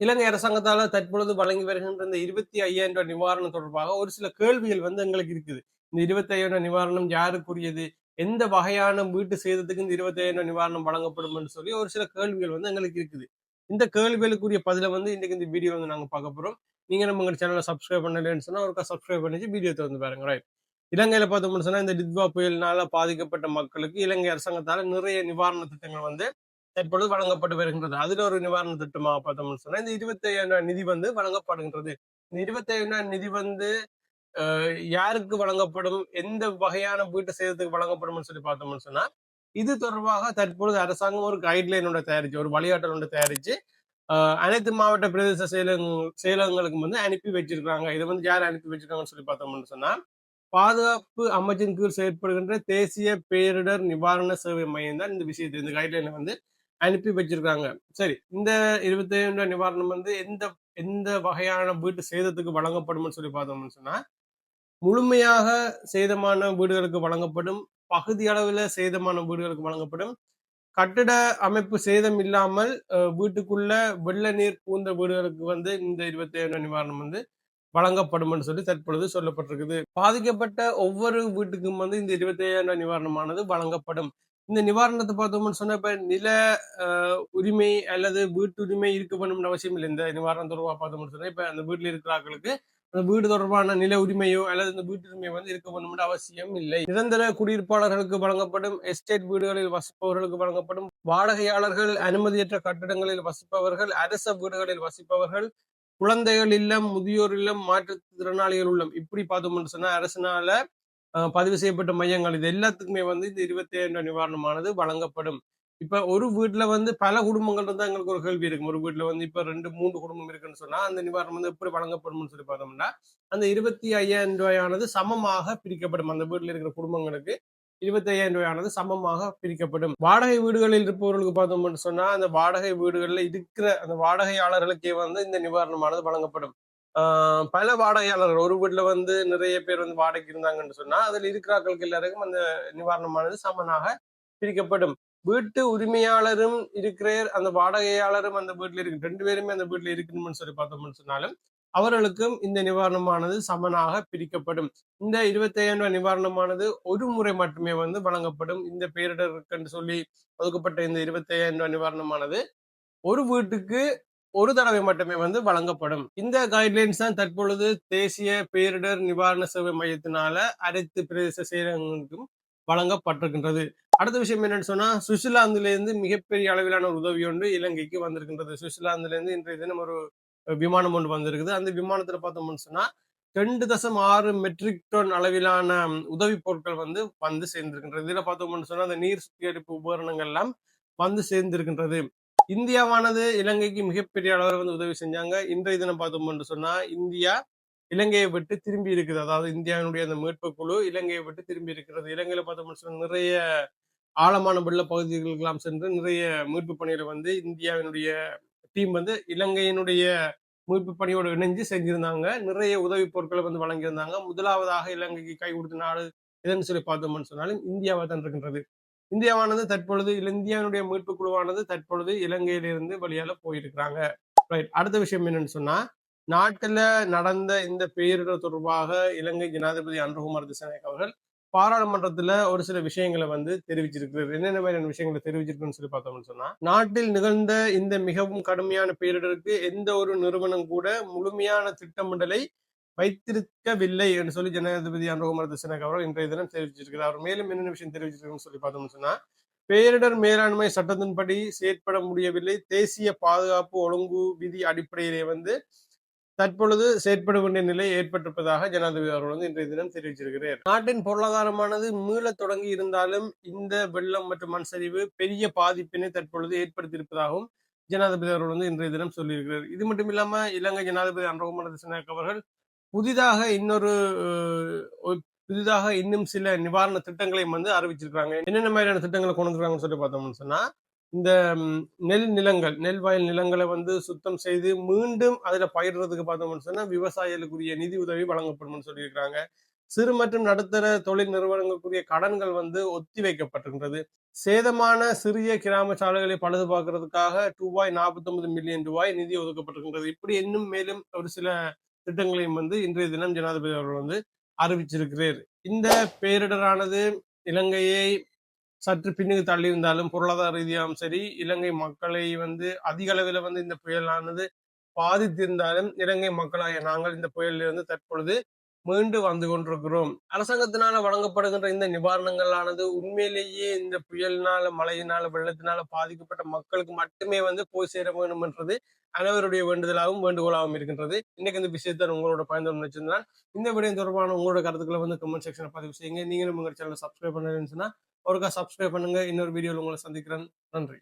இலங்கை அரசாங்கத்தால தற்பொழுது வழங்கி வருகின்ற இந்த இருபத்தி ஐயாயிரம் ரூபாய் நிவாரணம் தொடர்பாக ஒரு சில கேள்விகள் வந்து எங்களுக்கு இருக்குது. இந்த இருபத்தி ஐயாயிரம் ரூபாய் நிவாரணம் யாருக்குரியது? எந்த வகையான வீட்டு சேதத்துக்கு இந்த இருபத்தி ஐயாயிரம் ரூபாய் நிவாரணம் வழங்கப்படும் என்று சொல்லி ஒரு சில கேள்விகள் வந்து எங்களுக்கு இருக்குது. இந்த கேள்விகளுக்குரிய பதிலை வந்து இன்னைக்கு இந்த வீடியோ வந்து நாங்க பார்க்க போறோம். நீங்க நம்ம எங்க சேனலை சப்ஸ்கிரைப் பண்ணலன்னு சொன்னால் ஒருக்கா சப்ஸ்கிரைப் பண்ணிச்சு வீடியோ திறந்து பாருங்க. ரைட் இலங்கையில பார்த்தோம்னு சொன்னா இந்த டித்வா புயலினால பாதிக்கப்பட்ட மக்களுக்கு இலங்கை அரசாங்கத்தால நிறைய நிவாரண திட்டங்கள் வந்து தற்பொழுது வழங்கப்பட்டு வருகின்றது. அதுல ஒரு நிவாரண திட்டமாக பார்த்தோம்னு சொன்னா இந்த இருபத்தி ஐயாயிரம் நிதி வந்து வழங்கப்படுகின்றது. இந்த இருபத்தி ஐயாயிரம் நிதி வந்து யாருக்கு வழங்கப்படும்? எந்த வகையான வீட்டு சேதத்துக்கு வழங்கப்படும் சொல்லி பார்த்தோம்னு சொன்னா இது தொடர்பாக தற்பொழுது அரசாங்கம் ஒரு கைட்லைன் ஒன்று தயாரிச்சு ஒரு வழிகாட்டல் ஒன்று தயாரிச்சு அனைத்து மாவட்ட பிரதேச செயலக செயலகங்களுக்கு வந்து அனுப்பி வச்சிருக்காங்க இதை வந்து யார் அனுப்பி வச்சிருக்காங்கன்னு சொல்லி பார்த்தோம்னு சொன்னா பாதுகாப்பு அமைச்சின் கீழ் செயற்படுகின்ற தேசிய பேரிடர் நிவாரண சேவை மையம் தான் இந்த விஷயத்தை இந்த கைட்லைனை வந்து அனுப்பி வச்சிருக்காங்க. சரி இந்த இருபத்தி ஐந்து நிவாரணம் வந்து எந்த எந்த வகையான வீட்டு சேதத்துக்கு வழங்கப்படும்னு சொல்லி பார்த்தோம்னு சொன்னா முழுமையாக சேதமான வீடுகளுக்கு வழங்கப்படும் பகுதி அளவில் சேதமான வீடுகளுக்கு வழங்கப்படும். கட்டிட அமைப்பு சேதம் இல்லாமல் வீட்டுக்குள்ள வெள்ள நீர் பூந்த வீடுகளுக்கு வந்து இந்த இருபத்தி ஏழு நிவாரணம் வந்து வழங்கப்படும் சொல்லி தற்பொழுது சொல்லப்பட்டிருக்குது. பாதிக்கப்பட்ட ஒவ்வொரு வீட்டுக்கும் வந்து இந்த இருபத்தி ஏழு நிவாரணமானது வழங்கப்படும். இந்த நிவாரணத்தை பார்த்தோம்னு சொன்னா இப்போ நில உரிமை அல்லது வீட்டு உரிமை இருக்க பண்ணும் அவசியம் இல்லை. இந்த நிவாரணம் தொடர்பாக பார்த்தோம்னு சொன்னா இப்ப அந்த வீட்டில் இருக்கிறார்களுக்கு அந்த வீடு தொடர்பான நில உரிமையோ அல்லது இந்த வீட்டு உரிமை வந்து இருக்க வேணும்னு அவசியம் இல்லை. நிரந்தர குடியிருப்பாளர்களுக்கு வழங்கப்படும் எஸ்டேட் வீடுகளில் வசிப்பவர்களுக்கு வழங்கப்படும் வாடகையாளர்கள் அனுமதியற்ற கட்டடங்களில் வசிப்பவர்கள் அரச வீடுகளில் வசிப்பவர்கள் குழந்தைகள் இல்லம் முதியோர் இல்லம் மாற்றுத்திறனாளிகள் உள்ளம் இப்படி பார்த்தோம்னு சொன்னா அரசினால பதிவு செய்யப்பட்ட மையங்கள். இது எல்லாத்துக்குமே வந்து இந்த இருபத்தி ஐந்து நிவாரணமானது வழங்கப்படும். இப்ப ஒரு வீட்டுல வந்து பல குடும்பங்கள் இருந்தா எங்களுக்கு ஒரு கேள்வி இருக்கும். ஒரு வீட்டுல வந்து இப்ப ரெண்டு மூன்று குடும்பம் இருக்குன்னு சொன்னா அந்த நிவாரணம் வந்து எப்படி வழங்கப்படும்னு சொல்லி பார்த்தோம்னா அந்த இருபத்தி ஐயாயிரம் ரூபாயானது சமமாக பிரிக்கப்படும். அந்த வீட்டுல இருக்கிற குடும்பங்களுக்கு இருபத்தி ஐயாயிரம் ரூபாயானது சமமாக பிரிக்கப்படும். வாடகை வீடுகளில் இருப்பவர்களுக்கு பார்த்தோம்னு சொன்னா அந்த வாடகை வீடுகளில் இருக்கிற அந்த வாடகையாளர்களுக்கே வந்து இந்த நிவாரணமானது வழங்கப்படும். பல வாடகையாளர்கள். ஒரு வீட்டில் வந்து நிறைய பேர் வந்து வாடகைக்கு இருந்தாங்கன்னு சொன்னால் அதில் இருக்கிறார்களுக்கு எல்லாருக்கும் அந்த நிவாரணமானது சமனாக பிரிக்கப்படும். வீட்டு உரிமையாளரும் இருக்கிற அந்த வாடகையாளரும் அந்த வீட்டில் இருக்கு ரெண்டு பேருமே அந்த வீட்டில் இருக்கணும்னு சொல்லி பார்த்தோம்னு சொன்னாலும் அவர்களுக்கும் இந்த நிவாரணமானது சமனாக பிரிக்கப்படும். இந்த இருபத்தையாயிரம் ரூபாய் நிவாரணமானது ஒரு முறை மட்டுமே வந்து வழங்கப்படும். இந்த பேரிடருக்குன்னு சொல்லி ஒதுக்கப்பட்ட இந்த இருபத்தி ஐயாயிரம் ரூபாய் நிவாரணமானது ஒரு வீட்டுக்கு ஒரு தடவை மட்டுமே வந்து வழங்கப்படும். இந்த கைட்லைன்ஸ் தான் தற்பொழுது தேசிய பேரிடர் நிவாரண சேவை மையத்தினால அனைத்து பிரதேச செயலகங்களுக்கும் வழங்கப்பட்டிருக்கின்றது. அடுத்த விஷயம் என்னன்னு சொன்னா சுவிட்சர்லாந்துலேருந்து மிகப்பெரிய அளவிலான ஒரு உதவி ஒன்று இலங்கைக்கு வந்திருக்கின்றது. சுவிட்சர்லாந்துலேருந்து இன்றைய தினம் ஒரு விமானம் ஒன்று வந்திருக்குது. அந்த விமானத்துல பார்த்தோம்னு சொன்னா ரெண்டு தசம் ஆறு மெட்ரிக் டன் அளவிலான உதவி பொருட்கள் வந்து வந்து சேர்ந்திருக்கின்றது. இதுல பார்த்தோம்னு சொன்னா அந்த நீர் சுத்திகரிப்பு உபகரணங்கள் எல்லாம் வந்து சேர்ந்திருக்கின்றது. இந்தியாவானது இலங்கைக்கு மிகப்பெரிய அளவில் வந்து உதவி செஞ்சாங்க. இன்றைய தினம் பார்த்தோம் என்று சொன்னா இந்தியா இலங்கையை விட்டு திரும்பி இருக்குது. அதாவது இந்தியாவினுடைய அந்த மீட்பு குழு இலங்கையை விட்டு திரும்பி இருக்கிறது. இலங்கையில பார்த்தோம்னு சொன்னா நிறைய ஆழமான வெள்ள பகுதிகளுக்கெல்லாம் சென்று நிறைய மீட்பு பணிகளை வந்து இந்தியாவினுடைய டீம் வந்து இலங்கையினுடைய மீட்பு பணியோடு இணைஞ்சு செஞ்சிருந்தாங்க. நிறைய உதவி பொருட்களை வந்து வழங்கியிருந்தாங்க. முதலாவதாக இலங்கைக்கு கை கொடுத்த நாடு எதுன்னு சொல்லி பார்த்தோம்னு சொன்னாலும் இந்தியாவை தான் இருக்கின்றது. இந்தியாவானது தற்பொழுது இந்தியாவினுடைய மீட்பு குழுவானது தற்பொழுது இலங்கையிலிருந்து வழியால போயிருக்கிறாங்க. ரைட் அடுத்த விஷயம் என்னன்னு சொன்னா நாட்டில் நடந்த இந்த பேரிடர் தொடர்பாக இலங்கை ஜனாதிபதி அன்ருகுமார் திசநாயக் அவர்கள் பாராளுமன்றத்துல ஒரு சில விஷயங்களை வந்து தெரிவிச்சிருக்கிறார். என்னென்ன மாதிரியான விஷயங்களை தெரிவிச்சிருக்குன்னு சொல்லி பார்த்தோம்னு சொன்னா நாட்டில் நிகழ்ந்த இந்த மிகவும் கடுமையான பேரிடருக்கு எந்த ஒரு நிறுவனம் கூட முழுமையான திட்டமிடலை வைத்திருக்கவில்லை என்று சொல்லி ஜனாதிபதி அனுகுமார் திசனக் அவர்கள் இன்றைய தினம் தெரிவிச்சிருக்கிறார். அவர் மேலும் என்னென்ன விஷயம் தெரிவிச்சிருக்குன்னு சொல்லி பார்த்தோம்னு சொன்னா பேரிடர் மேலாண்மை சட்டத்தின்படி செயற்பட முடியவில்லை. தேசிய பாதுகாப்பு ஒழுங்கு விதி அடிப்படையிலே வந்து தற்பொழுது செயற்பட வேண்டிய நிலை ஏற்பட்டிருப்பதாக ஜனாதிபதி அவர்கள் வந்து இன்றைய தினம் தெரிவிச்சிருக்கிறார். நாட்டின் பொருளாதாரமானது மீள தொடங்கி இருந்தாலும் இந்த வெள்ளம் மற்றும் மண் சரிவு பெரிய பாதிப்பினை தற்பொழுது ஏற்படுத்தியிருப்பதாகவும் ஜனாதிபதி அவர்கள் வந்து இன்றைய தினம் சொல்லியிருக்கிறார். இது மட்டும் இல்லாம இலங்கை ஜனாதிபதி அன்றகுமார் திசநாயக் அவர்கள் புதிதாக இன்னொரு புதிதாக இன்னும் சில நிவாரண திட்டங்களையும் வந்து அறிவிச்சிருக்காங்க என்னென்ன மாதிரியான திட்டங்களை கொண்டு வந்துருக்காங்கன்னு சொல்லி பார்த்தோம்னு சொன்னா இந்த நெல் நிலங்கள் நெல் வயல் நிலங்களை வந்து சுத்தம் செய்து மீண்டும் அதில் பயிர்றதுக்கு பார்த்தோம்னு சொன்னா விவசாயிகளுக்குரிய நிதி உதவி வழங்கப்படும்னு சொல்லியிருக்காங்க சிறு மற்றும் நடுத்தர தொழில் நிறுவனங்களுக்குரிய கடன்கள் வந்து ஒத்தி வைக்கப்பட்டிருக்கிறது. சேதமான சிறிய கிராம சாலைகளை பழுது பார்க்கறதுக்காக ரூபாய் நாற்பத்தி ஒன்பது மில்லியன் ரூபாய் நிதி ஒதுக்கப்பட்டிருக்கின்றது இப்படி இன்னும் மேலும் ஒரு சில திட்டங்களையும் வந்து இன்றைய தினம் ஜனாதிபதி அவர்கள் வந்து அறிவிச்சிருக்கிறார். இந்த பேரிடரானது இலங்கையை சற்று பின்னுக்கு தள்ளியிருந்தாலும் பொருளாதார ரீதியாகவும் சரி இலங்கை மக்களை வந்து அதிக அளவில் வந்து இந்த புயலானது பாதித்திருந்தாலும் இலங்கை மக்களாகிய நாங்கள் இந்த புயலிலிருந்து தற்பொழுது மீண்டு வந்து கொண்டிருக்கிறோம். அரசாங்கத்தினால வழங்கப்படுகின்ற இந்த நிவாரணங்களானது உண்மையிலேயே இந்த புயலினால மழையினால வெள்ளத்தினால பாதிக்கப்பட்ட மக்களுக்கு மட்டுமே வந்து போய் சேர வேண்டும் என்றது அனைவருடைய வேண்டுதலாகவும் வேண்டுகோளாகவும் இருக்கின்றது. இன்னைக்கு இந்த விஷயத்தை உங்களோட பயன்பெறும் நினைச்சிருந்தால் இந்த விடயம் தொடர்பான உங்களோட கருத்துக்களை வந்து கமெண்ட் செக்ஷனை பதிவு செய்யுங்க. நீங்களும் உங்க சேனலை சப்ஸ்கிரைப் பண்ணலன்னு சொன்னா ஒருக்கா சப்ஸ்கிரைப் பண்ணுங்க. இன்னொரு வீடியோவில் உங்களை சந்திக்கிறேன். நன்றி.